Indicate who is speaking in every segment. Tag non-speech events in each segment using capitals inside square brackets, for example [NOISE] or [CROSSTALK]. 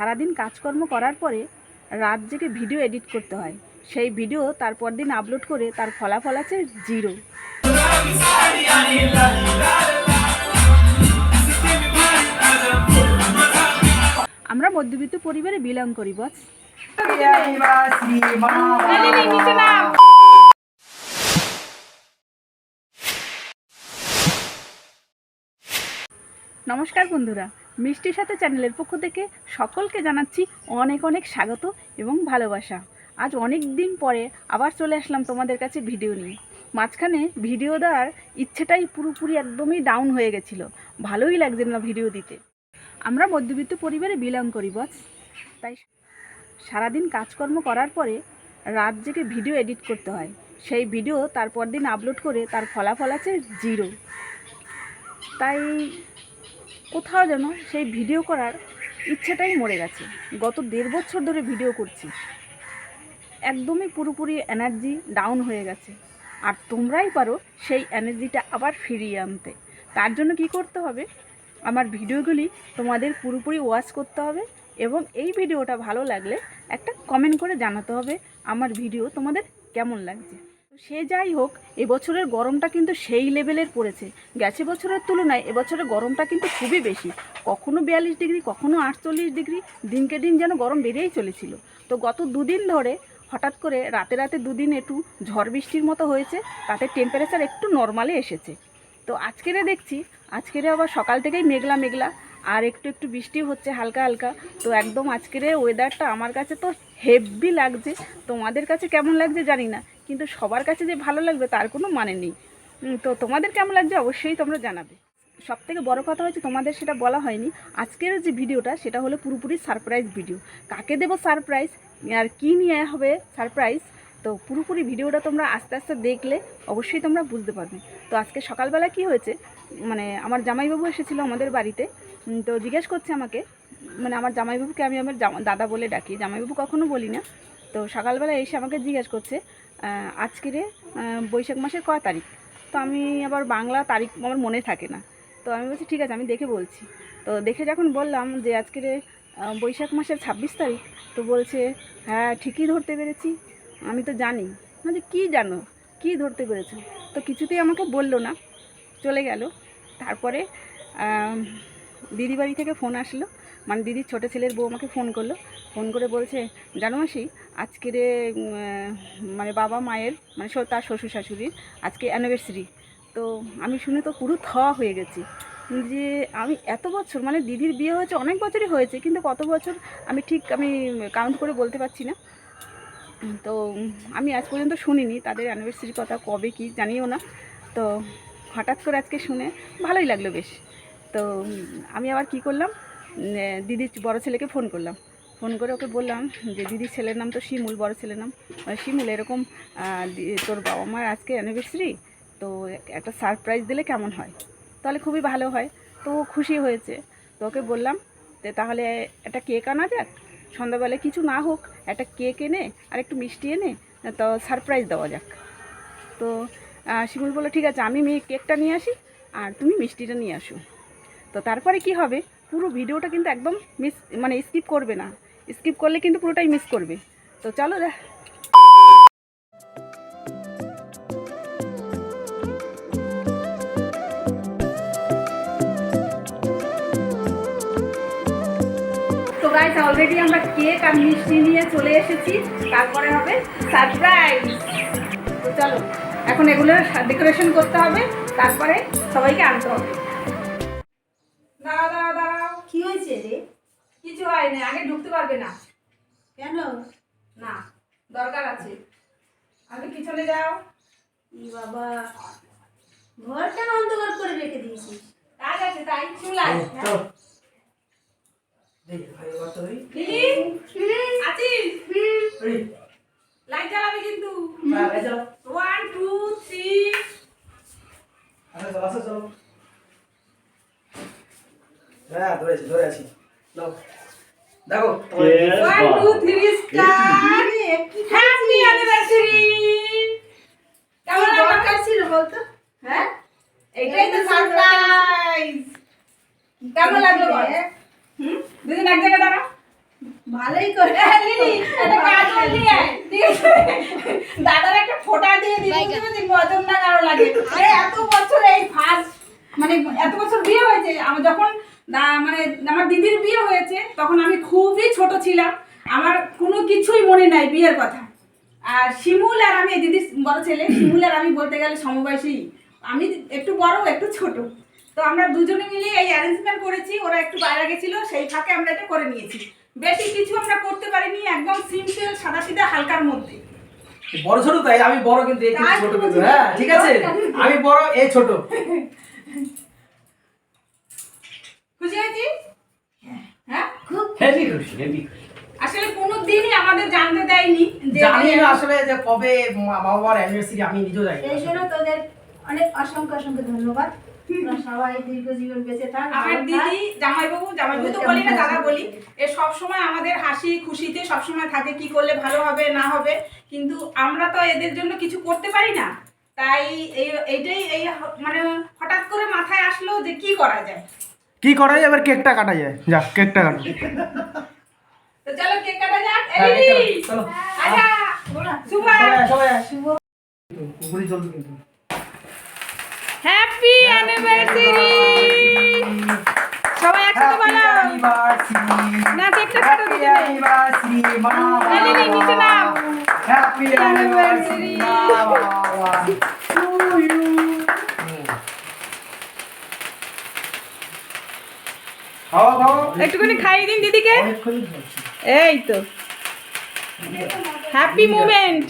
Speaker 1: সারাদিন কাজকর্ম করার পরে রাত জেগে ভিডিও এডিট করতে হয়। সেই ভিডিও তারপর দিন আপলোড করে তার ফলাফল আছে জিরো আমরা মধ্যবিত্ত পরিবারে বিলং করি বস নমস্কার বন্ধুরা, মিষ্টির সাথে চ্যানেলের পক্ষ থেকে সকলকে জানাচ্ছি অনেক অনেক স্বাগত এবং ভালোবাসা। আজ অনেক দিন পরে আবার চলে আসলাম তোমাদের কাছে ভিডিও নিয়ে। মাঝখানে ভিডিও দেওয়ার ইচ্ছেটাই পুরোপুরি একদমই ডাউন হয়ে গেছিল। ভালোই লাগছে না ভিডিও দিতে। আমরা মধ্যবিত্ত পরিবারে বিলং করি বস তাই সারাদিন কাজকর্ম করার পরে রাত জেগে ভিডিও এডিট করতে হয়। সেই ভিডিও তারপর দিন আপলোড করে তার ফলাফল আছে জিরো তাই কোথাও যেন সেই ভিডিও করার ইচ্ছেটাই মরে গেছে। গত দেড় বছর ধরে ভিডিও করছি। একদমই পুরোপুরি এনার্জি ডাউন হয়ে গেছে। আর তোমরাই পারো সেই এনার্জিটা আবার ফিরিয়ে আনতে। তার জন্য কি করতে হবে? আমার ভিডিওগুলি তোমাদের পুরোপুরি ওয়াচ করতে হবে এবং এই ভিডিওটা ভালো লাগলে একটা কমেন্ট করে জানাতে হবে আমার ভিডিও তোমাদের কেমন লাগছে। সে যাই হোক, এবছরের গরমটা কিন্তু সেই লেভেলের পড়েছে। গেছে বছরের তুলনায় এবছরের গরমটা কিন্তু খুবই বেশি। কখনো বিয়াল্লিশ ডিগ্রি, কখনো আটচল্লিশ ডিগ্রি, দিনকে দিন যেন গরম বেড়েই চলেছিল। তো গত দুদিন ধরে হঠাৎ করে রাতে রাতে দুদিন একটু ঝড় বৃষ্টির মতো হয়েছে, তাতে টেম্পারেচার একটু নর্মালে এসেছে। তো আজকেরে দেখছি, আজকেরে আবার সকাল থেকেই মেঘলা মেঘলা, আর একটু একটু বৃষ্টি হচ্ছে হালকা হালকা। তো একদম আজকের ওয়েদারটা আমার কাছে তো হেভি লাগছে। তোমাদের কাছে কেমন লাগছে জানি না। কিন্তু সবার কাছে যে ভালো লাগবে তার কোনো মানে নেই। তো তোমাদের কেমন লাগছে অবশ্যই তোমরা জানাবে। সব থেকে বড় কথা হচ্ছে তোমাদের সেটা বলা হয়নি। আজকের যে ভিডিওটা সেটা হলো পুরোপুরি সারপ্রাইজ ভিডিও কাকে দেবো সারপ্রাইজ আর কী নিয়ে হবে সারপ্রাইজ তো পুরোপুরি ভিডিওটা তোমরা আস্তে আস্তে দেখলে অবশ্যই তোমরা বুঝতে পারবে। তো আজকে সকালবেলা কি হয়েছে? মানে আমার জামাইবাবু এসেছিল আমাদের বাড়িতে। তো জিজ্ঞেস করছে আমাকে মানে আমার জামাইবাবুকে আমি আমার দাদা বলে ডাকি। জামাইবাবু কখনো বলি না। তো সকালবেলা এসে আমাকে জিজ্ঞেস করছে আজকের বৈশাখ মাসের কয় তারিখ? তো আমি আবার বাংলা তারিখ আমার মনে থাকে না। তো আমি বলছি ঠিক আছে আমি দেখে বলছি। তো দেখে যখন বললাম যে আজকের বৈশাখ মাসের ছাব্বিশ তারিখ তো বলছে হ্যাঁ ঠিকই ধরতে পেরেছি। আমি তো জানি। না যে কী জানো? কী ধরতে পেরেছ? তো কিছুতেই আমাকে বলল না। চলে গেল। তারপরে আম, দিদি বাড়ি থেকে ফোন আসলো। মানে দিদির ছোটো ছেলের বউ আমাকে ফোন করল। ফোন করে বলছে, জানো মাসি, আজকের মানে বাবা মায়ের মানে তার শ্বশুর শাশুড়ির আজকে অ্যানিভার্সারি তো আমি শুনে তো পুরো থ হয়ে গেছি যে আমি এত বছর মানে দিদির বিয়ে হয়েছে, অনেক বছরই হয়েছে, কিন্তু কত বছর আমি ঠিক আমি কাউন্ট করে বলতে পারছি না। তো আমি আজ পর্যন্ত শুনিনি তাদের অ্যানিভার্সারির কথা, কবে কি জানিও না। তো হঠাৎ করে আজকে শুনে ভালোই লাগল বেশ। তো আমি আবার কি করলাম দিদির বড় ছেলেকে ফোন করলাম। ফোন করে ওকে বললাম যে দিদির ছেলের নাম তো শিমুল বড় ছেলের নাম। আহ, শিমুল এরকম তোর বাবা মার আজকে অ্যানিভার্সারি তো একটা সারপ্রাইজ দিলে কেমন হয়? তাহলে খুবই ভালো হয়। তো ও খুশি হয়েছে। তো ওকে বললাম যে তাহলে একটা কেক আনা যাক। সন্ধ্যাবেলায় কিছু না হোক একটা কেক এনে আর একটু মিষ্টি এনে তো সারপ্রাইজ দেওয়া যাক। তো শিমুল বলল ঠিক আছে আমি মেয়ে কেকটা নিয়ে আসি আর তুমি মিষ্টিটা নিয়ে আসো। তো তারপরে কি হবে? পুরো ভিডিওটা কিন্তু একদম মিস মানে স্কিপ করবে না। স্কিপ করলে কিন্তু পুরোটাই মিস করবে। তো চলো তো অলরেডি আমরা কেক আর মিষ্টি নিয়ে চলে এসেছি। তারপরে হবে সারপ্রাইজ তো চলো, এখন এগুলো ডেকোরেশন করতে হবে। তারপরে সবাইকে আনতে হবে। কিছু হয়নি আগে ঢুকতে পারবে না।
Speaker 2: কেন?
Speaker 1: না দরকার আছে। আগে পিছনে যাও।
Speaker 2: ই বাবা ঘর কেন অন্ধকার করে রেখে দিয়েছি
Speaker 1: কাজ আছে তাই চুলাই লাইট জ্বালাবে কিন্তু। ওয়ান টু থ্রি
Speaker 3: হ্যাঁ ধরেছি ধরে আছি দেখো
Speaker 1: one two three star happy anniversary কেমন
Speaker 2: দরকার ছিল বলতো?
Speaker 1: হ্যাঁ? এটাই তো সারপ্রাইজ কেমন লাগল বল? হুম? দুদিন এক জায়গায় দাঁড়া।
Speaker 2: ভালোই করে।
Speaker 1: লিলি কাজল দিয়ে আছে? দাদার একটা ফোঁটা দিয়ে দিই বুঝতে মজম না কারও লাগে। আরে এত বছর এই ফার্স্ট মানে এত বছর বিয়ে হয়েছে আমার যখন দা- মানে আমার দিদির বিয়ে হয়েছে তখন আমি খুবই ছোট ছিলাম। আমার কোনো কিছুই মনে নাই বিয়ের কথা। আর শিমুল আর আমি দিদির বড় ছেলে শিমুল আর আমি বলতে গেলে সমবয়সী। আমি একটু বড় একটু ছোট। তো আমরা দুজনে মিলে এই অ্যারেঞ্জমেন্ট করেছি ওরা একটু বাইরে গেছিল সেই ফাঁকে আমরা এটা করে নিয়েছি। বেশি কিছু আমরা করতে পারিনি একদম সিম্পল সাদা সিধা হালকার মধ্যে।
Speaker 3: বড় ছোট তাই আমি বড় কিন্তু ছোট কিন্তু হ্যাঁ ঠিক আছে। আমি বড় এই ছোট। [LAUGHS]
Speaker 1: খুশি হয়েছি হ্যাঁ।
Speaker 2: খুব
Speaker 3: হেভি খুশি হেভি
Speaker 1: আসলে কোনো দিনই আমাদের জানতে দেয়নি যে
Speaker 3: জানি না আসলে যে কবে মা- বাবার অ্যানিভার্সারি আমি নিজেও জানি
Speaker 2: এই জন্য তোদের অনেক অসংখ্য অসংখ্য ধন্যবাদ। সবাই দীর্ঘ বেঁচে থাক
Speaker 1: আমার দিদি জামাইবাবু জামাইবাবু তো বলি না দাদা বলি এ সব সময় আমাদের হাসি খুশিতে সব সময় থাকে কি করলে ভালো হবে না হবে। কিন্তু আমরা তো এদের জন্য কিছু করতে পারি না। তাই এই এইটাই এই মানে হঠাৎ করে মাথায় আসলো যে কি করা যায়।
Speaker 4: কি করা যায়? এবার কেকটা কাটা যায়। যা কেকটা কাটো।
Speaker 1: তো চলো কেক কাটা যাক।
Speaker 3: হ্যাঁ, চলো।
Speaker 1: আচ্ছা
Speaker 3: সবাই সবাই পুকুরি চলবে কিন্তু
Speaker 1: হ্যাপি অ্যানিভার্সারি সবাই একসাথে বলো। না কেকটা কাটো দিদি নিচে নাও।
Speaker 3: হ্যাপি অ্যানিভার্সারি [LAUGHS] খাওয়া খাওয়া
Speaker 1: একটুখানি খাইয়ে দিন দিদিকে। এই তো। Happy
Speaker 5: moment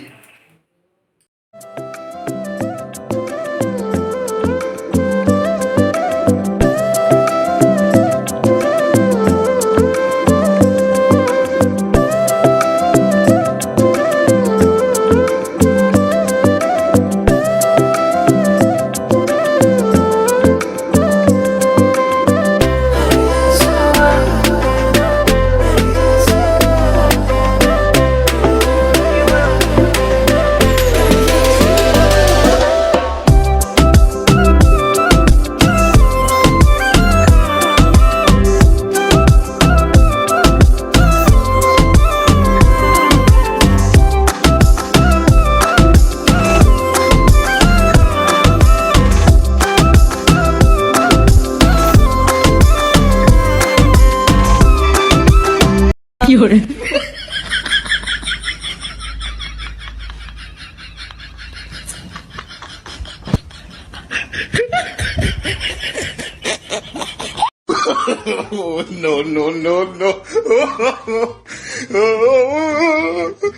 Speaker 5: No, no, no, no.
Speaker 1: Oh, oh, oh.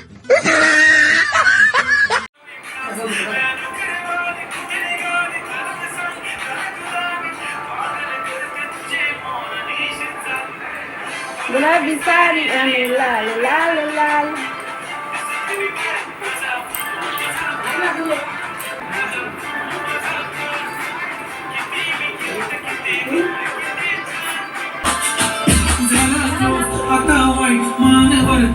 Speaker 1: Love I mean,
Speaker 6: la la la la la.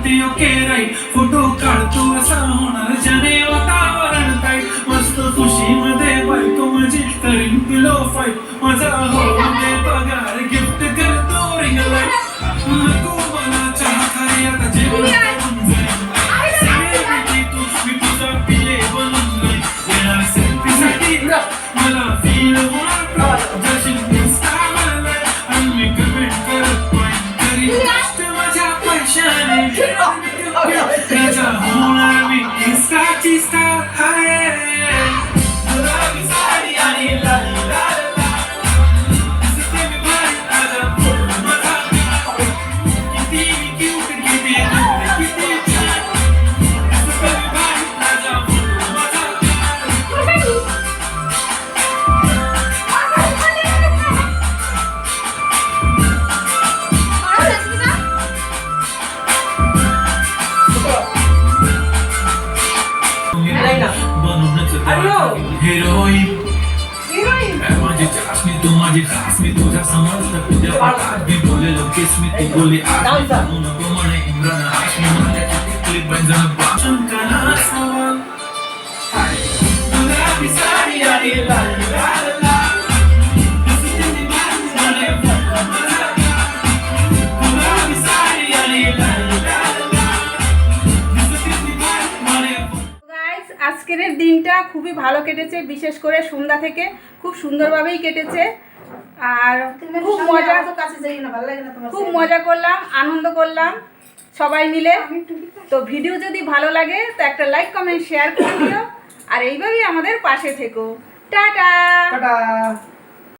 Speaker 6: मानवरती okay right photo काढतो असा होणार ज्याने वातावरण टाईट मस्त खुशीमध्ये बायको माझी करीन पिलो फाईट माझा होऊ दे पगार गिफ्ट करतो रिंग लाईट नको मला चहा खाली आता जेवण
Speaker 1: basement আজকের দিনটা খুবই ভালো কেটেছে বিশেষ করে সন্ধ্যা থেকে। খুব সুন্দরভাবেই কেটেছে। আর খুব মজা।
Speaker 2: তো কাছে যাই না ভালো লাগে না তোমার
Speaker 1: খুব মজা করলাম আনন্দ করলাম সবাই মিলে। তো ভিডিও যদি ভালো লাগে তো একটা লাইক কমেন্ট শেয়ার করে দিও। আর এইভাবেই আমাদের পাশে থেকো। টাটা!
Speaker 3: টাটা!